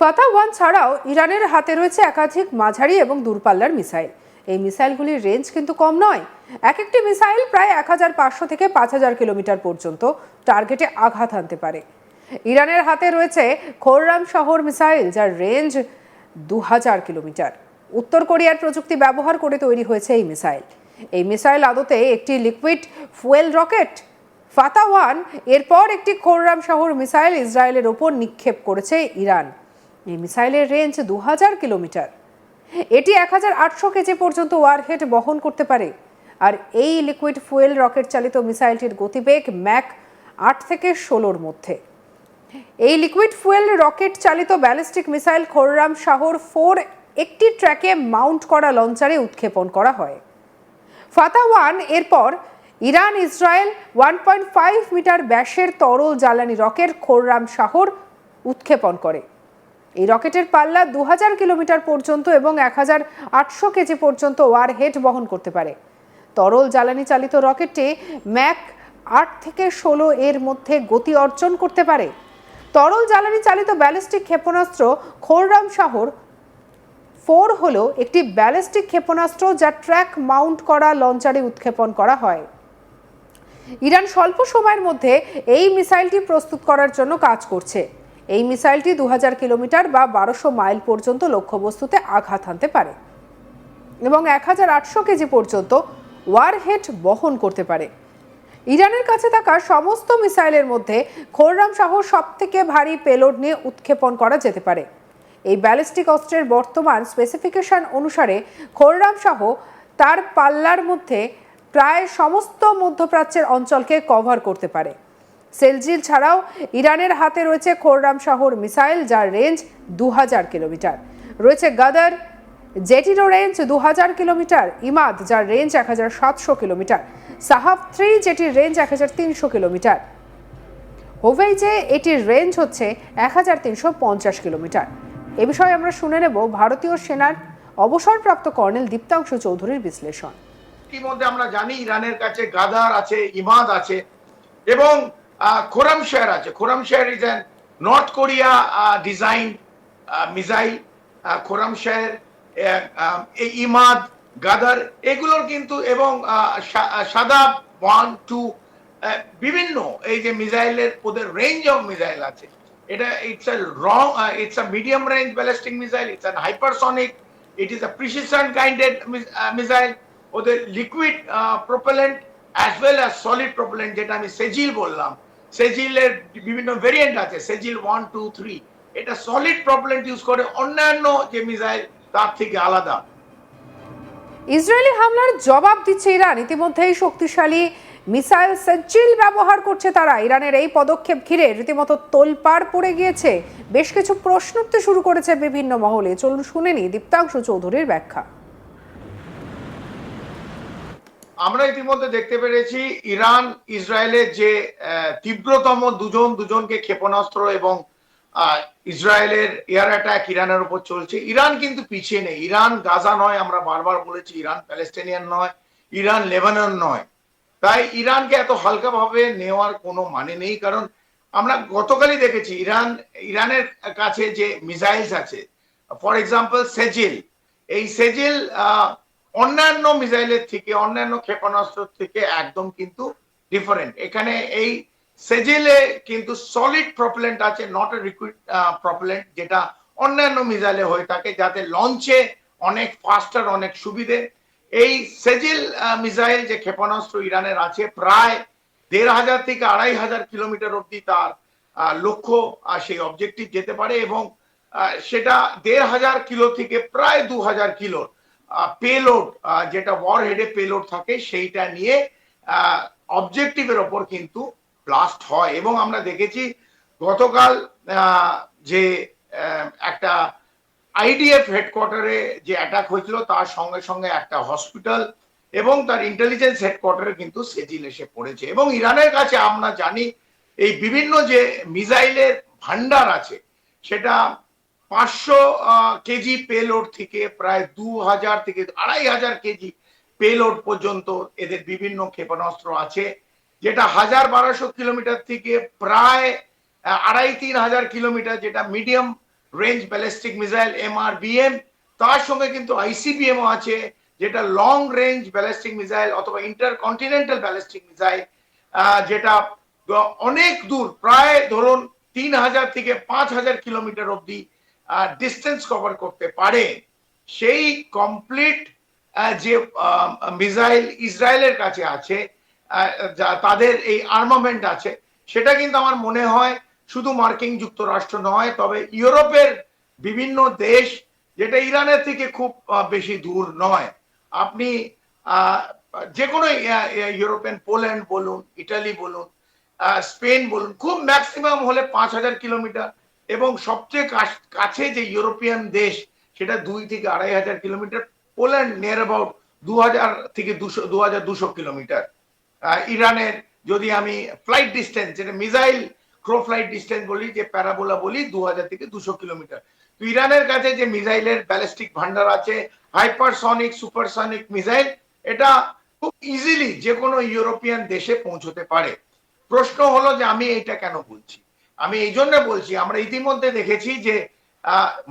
ফাতা ওয়ান ছাড়াও ইরানের হাতে রয়েছে একাধিক মাঝারি এবং দূরপাল্লার মিসাইল। এই মিসাইলগুলির রেঞ্জ কিন্তু কম নয়। এক একটি মিসাইল প্রায় এক হাজার পাঁচশো থেকে পাঁচ হাজার কিলোমিটার পর্যন্ত টার্গেটে আঘাত হানতে পারে। ইরানের হাতে রয়েছে খোররাম শহর মিসাইল, যার রেঞ্জ দু হাজার কিলোমিটার। উত্তর কোরিয়ার প্রযুক্তি ব্যবহার করে তৈরি হয়েছে এই মিসাইল। এই মিসাইল আদতে একটি liquid fuel rocket. Fateh one এরপর একটি খোররাম শহর মিসাইল ইসরায়েলের ওপর নিক্ষেপ করেছে ইরান। এই মিসাইলের রেঞ্জ দু হাজার কিলোমিটার। এটি এক হাজার আটশো কেজি পর্যন্ত ওয়ারহেড বহন করতে পারে। আর এই লিকুইড ফুয়েল রকেট চালিত মিসাইলটির গতিবেগ ম্যাক আট থেকে ষোলোর মধ্যে। এই লিকুইড ফুয়েল রকেট চালিত ballistic missile Khorramshahr four একটি ট্র্যাকে মাউন্ট করা লঞ্চারে উৎক্ষেপণ করা হয়। ফাতা ওয়ান এরপর Iran Israel one point five metre ব্যাসের তরল জ্বালানি রকেট খোররাম শাহর উৎক্ষেপণ করে। এই রকেটের পাল্লা দু হাজার কিলোমিটার পর্যন্ত এবং এক হাজার আটশো কেজি পর্যন্ত ওয়ার হেড বহন করতে পারে। তরল জ্বালানি চালিত রকেটটি ম্যাক আট থেকে ষোলো এর মধ্যে গতি অর্জন করতে পারে। তরল জ্বালানি চালিত ব্যালিস্টিক ক্ষেপণাস্ত্র খোররাম শহর ফোর হল একটি ব্যালিস্টিক ক্ষেপণাস্ত্র যা ট্র্যাক মাউন্ট করা, লঞ্চারে উৎক্ষেপণ করা হয়। ইরান স্বল্প সময়ের মধ্যে এই মিসাইলটি প্রস্তুত করার জন্য কাজ করছে। এই মিসাইলটি দু হাজার কিলোমিটার বা বারোশো মাইল পর্যন্ত লক্ষ্যবস্তুতে আঘাত হানতে পারে এবং এক হাজার আটশো কেজি পর্যন্ত ওয়ারহেড বহন করতে পারে। ইরানের কাছে থাকা সমস্ত মিসাইলের মধ্যে খোররাম সব থেকে ভারী পেলোড নিয়ে উৎক্ষেপণ করা যেতে পারে। এই ব্যালিস্টিক অস্ত্রের বর্তমান স্পেসিফিকেশন অনুসারে খোররাম শাহ তার পাল্লার মধ্যে প্রায় সমস্ত মধ্যপ্রাচ্যের অঞ্চলকে কভার করতে পারে। সেলজিল ছাড়াও ইরানের হাতে রয়েছে খোররাম শাহর মিসাইল, যার রেঞ্জ দু হাজার কিলোমিটার। রয়েছে গাদার জেটিরো রেঞ্জ দু হাজার কিলোমিটার, ইমাদ, যার রেঞ্জ এক হাজার সাতশো কিলোমিটার। সাহাব থ্রি যেটির রেঞ্জ এক হাজার তিনশো কিলোমিটার। হোভেইজে এটির রেঞ্জ হচ্ছে এক হাজার তিনশো পঞ্চাশ কিলোমিটার। এ বিষয়ে আমরা শুনে নেব ভারতীয় সেনার অবসরপ্রাপ্ত কর্নেল দীপ্তাংশু চৌধুরীর বিশ্লেষণ। ইতিমধ্যে আমরা জানি ইরানের কাছে গাদার আছে, ইমাদ আছে, এবং খোরাম শেয়ার আছে। Khorramshahr is an North Korea design missile Khorramshahr Emad, Ghadr, এগুলোর কিন্তু এবং সাদা ওয়ান টু বিভিন্ন এই যে মিসাইলের ওদের রেঞ্জ অফ মিসাইল আছে। এটা it's a wrong it's a medium range ballistic missile it's an hypersonic it is a precision guided missile ওদের liquid propellant as well as solid propellant যেটা আমি সেজিল বললাম। সেজিলের বিভিন্ন ভেরিয়েন্ট আছে, সেজিল ওয়ান টু থ্রি এটা solid propellant use করে অন্যান্য যে মিসাইল তার থেকে আলাদা। ইসরায়েলি হামলার জবাব দিচ্ছে ইরান। ইতিমধ্যেই শক্তিশালী মিসাইল সজ্জিল ব্যবহার করছে তারা। ইরানের এই পদক্ষেপ ঘিরে রীতিমতো তোলপাড় পড়ে গিয়েছে। বেশ কিছু প্রশ্ন উঠতে শুরু করেছে বিভিন্ন মহলে। চলুন শুনে নি দীপ্তাংশু চৌধুরীর ব্যাখ্যা। আমরা ইতিমধ্যে দেখতে পেরেছি ইরান ইসরায়েলের যে তীব্রতম দুজন দুজনকে ক্ষেপণাস্ত্র এবং ইসরায়েলের এয়ার অ্যাটাক ইরানের উপর চলছে। ইরান কিন্তু পিছিয়ে নেই। ইরান গাজা নয়, আমরা বারবার বলেছি। ইরান প্যালেস্টাইনিয়ান নয়, ইরান লেবানন নয়। তাই ইরানকে এত হালকাভাবে নেওয়ার কোনো মানে নেই, কারণ আমরা গতকালই দেখেছি ইরান, ইরানের কাছে যে মিসাইলস আছে, ফর এক্সাম্পল সেজিল। এই সেজিল অন্যান্য মিসাইলের থেকে, অন্যান্য ক্ষেপণাস্ত্র থেকে একদম কিন্তু ডিফারেন্ট এখানে এই সেজেলে কিন্তু সলিড প্রপেলেন্ট আছে নট লিকুইড প্রপেলেন্ট যেটা অন্যান্য মিসাইলে হয়ে থাকে, যাতে লঞ্চে অনেক ফাস্টার অনেক সুবিধে। এই সেজিল মিসাইল যে ক্ষেপণাস্ত্র ইরানের আছে, প্রায় দেড় হাজার থেকে আড়াই হাজার কিলোমিটার অব্দি তার লক্ষ্য সেই অবজেক্টিভ যেতে পারে এবং সেটা দেড় হাজার কিলো থেকে প্রায় দু হাজার কিলোর পেলোড যেটা ওয়ার হেডে পেলোড থাকে, সেইটা নিয়ে অবজেক্টিভের ওপর কিন্তু ব্লাস্ট হয়। এবং আমরা দেখেছি গতকাল যে একটা আইডিএফ হেডকোয়ার্টারে যে অ্যাটাক হয়েছিল, তার সঙ্গে সঙ্গে একটা হসপিটাল এবং তার ইন্টেলিজেন্স হেডকোয়ার্টারে কিন্তু সেজিল এসে পড়েছে। এবং ইরানের কাছে আমরা জানি, এই বিভিন্ন যে মিসাইলের ভান্ডার আছে, সেটা পাঁচশো কেজি পেলোড থেকে প্রায় দু হাজার থেকে আড়াই হাজার কেজি পেলোড পর্যন্ত এদের বিভিন্ন ক্ষেপণাস্ত্র আছে, যেটা হাজার বারোশো কিলোমিটার থেকে প্রায় আড়াই তিন হাজার কিলোমিটার, যেটা medium range ballistic missile MRBM, তার সঙ্গে কিন্তু আইসিবিএমও আছে, যেটা লং রেঞ্জ ব্যালিস্টিক মিসাইল অথবা ইন্টার কন্টিনেন্টাল ব্যালিস্টিক মিসাইল যেটা অনেক দূর, প্রায় ধরুন তিন হাজার থেকে পাঁচ হাজার কিলোমিটার অব্দি ডিস্টেন্স কভার করতে পারে। সেই কমপ্লিট যে মিসাইল ইসরায়েলের কাছে আছে তাদের এই আর্মামেন্ট আছে, সেটা কিন্তু আমার মনে হয় শুধু মার্কিন যুক্তরাষ্ট্র নয়, তবে ইউরোপের বিভিন্ন দেশ, যেটা ইরানের থেকে খুব বেশি দূর নয়। আপনি যে কোনো ইউরোপিয়ান, পোল্যান্ড বলুন, ইটালি বলুন স্পেন বলুন, খুব ম্যাক্সিমাম হলে পাঁচ হাজার কিলোমিটার এবং সবচেয়ে কাছ- যে ইউরোপিয়ান দেশ, সেটা দুই থেকে আড়াই হাজার কিলোমিটার, পোল্যান্ড নিয়ার অ্যাবাউট দু হাজার থেকে দুশো দু হাজার দুশো কিলোমিটার। ইরানের যদি আমি ফ্লাইট ডিস্টেন্স যেটা মিসাইল ক্রো ফ্লাইট ডিস্টেন্স বলি, যে প্যারাবোলা বলি দু হাজার থেকে দুশো কিলোমিটার। তো ইরানের কাছে যে মিসাইলের ব্যালিস্টিক ভান্ডার আছে হাইপারসনিক সুপারসনিক মিসাইল এটা খুব ইজিলি যে কোনো ইউরোপিয়ান দেশে পৌঁছতে পারে। প্রশ্ন হলো যে আমি এটা কেন বলছি? আমি এই জন্য বলছি, আমরা ইতিমধ্যে দেখেছি যে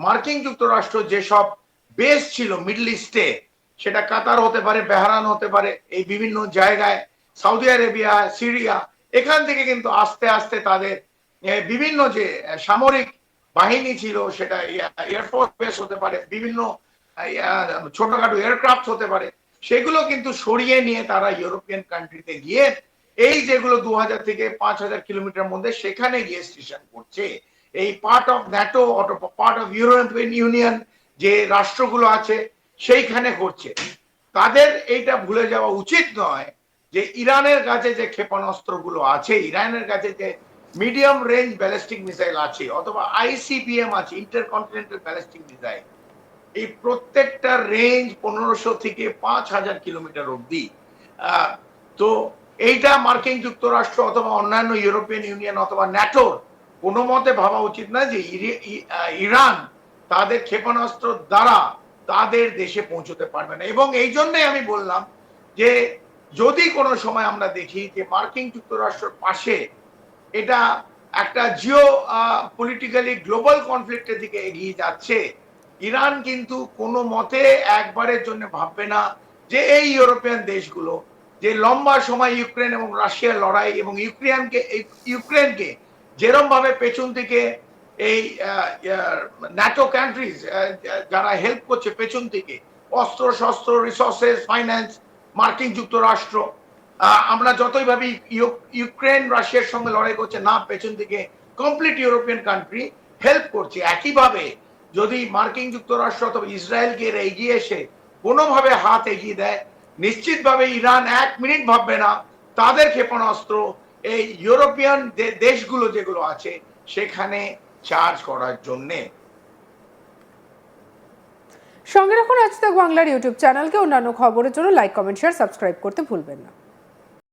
মার্কিন যুক্তরাষ্ট্র যেসব বেস ছিল মিডল ইস্টে, সেটা কাতার হতে পারে, বেহারান হতে পারে, এই বিভিন্ন জায়গায়, সৌদি আরেবিয়া, সিরিয়া, এখান থেকে কিন্তু আস্তে আস্তে তাদের বিভিন্ন যে সামরিক বাহিনী ছিল, সেটা এয়ারফোর্স বেস হতে পারে, বিভিন্ন ছোটখাটো এয়ারক্রাফট হতে পারে, সেগুলো কিন্তু সরিয়ে নিয়ে তারা ইউরোপিয়ান কান্ট্রিতে গিয়ে এই যেগুলো দু হাজার থেকে পাঁচ হাজার কিলোমিটার মধ্যে সেখানে গিয়ে স্টেশন করছে, এই part of NATO part of European Union যে রাষ্ট্রগুলো আছে, সেইখানে করছে। তাদের এইটা ভুলে যাওয়া উচিত নয় যে ইরানের কাছে যে ক্ষেপণাস্ত্রগুলো আছে, ইরানের কাছে যে মিডিয়াম রেঞ্জ ব্যালিস্টিক মিসাইল আছে, অথবা আইসিবিএম আছে ইন্টারকন্টিনেন্টাল ব্যালিস্টিক মিসাইল এই প্রত্যেকটা রেঞ্জ পনেরোশো থেকে পাঁচ হাজার কিলোমিটার অব্দি তো এইটা মার্কিন যুক্তরাষ্ট্র অথবা অন্যান্য ইউরোপিয়ান ইউনিয়ন অথবা ন্যাটোর কোনো মতে ভাবা উচিত না যে ইরান তাদের ক্ষেপণাস্ত্র দ্বারা তাদের দেশে পৌঁছতে পারবে না। এবং এই জন্যই আমি বললাম যে যদি কোনো সময় আমরা দেখি যে মার্কিন যুক্তরাষ্ট্রের পাশে এটা একটা জিও পলিটিক্যালি গ্লোবাল কনফ্লিক্টের দিকে এগিয়ে যাচ্ছে, ইরান কিন্তু কোনো মতে একবারের জন্য ভাববে না যে এই ইউরোপিয়ান দেশগুলো যে লম্বা সময় ইউক্রেন এবং রাশিয়ার লড়াই এবং ইউক্রেনকে ইউক্রেনকে যেরম ভাবে পেছন থেকে এই ন্যাটো কান্ট্রিজ যারা হেল্প করছে পেছন থেকে, অস্ত্র, শস্ত্র রিসোর্সেস ফাইন্যান্স মার্কিন যুক্তরাষ্ট্র আমরা যতই ভাবি ইউক্রেন, রাশিয়ার সঙ্গে লড়াই করছে, না, পেছন থেকে কমপ্লিট ইউরোপিয়ান কান্ট্রি হেল্প করছে। একইভাবে যদি মার্কিন যুক্তরাষ্ট্র অথবা ইসরায়েলকে এগিয়ে এসে কোনোভাবে হাত এগিয়ে দেয় নিশ্চিতভাবে ইরান এক মিনিট ভাববে না। তাদের ক্ষেপণাস্ত্র, এই ইউরোপিয়ান দেশগুলো যেগুলো আছে, সেখানে চার্জ করার জন্যে। সঙ্গে রাখুন আজ বাংলার ইউটিউব চ্যানেলকে। অন্যান্য খবরের জন্য লাইক কমেন্ট শেয়ার সাবস্ক্রাইব করতে ভুলবেন না।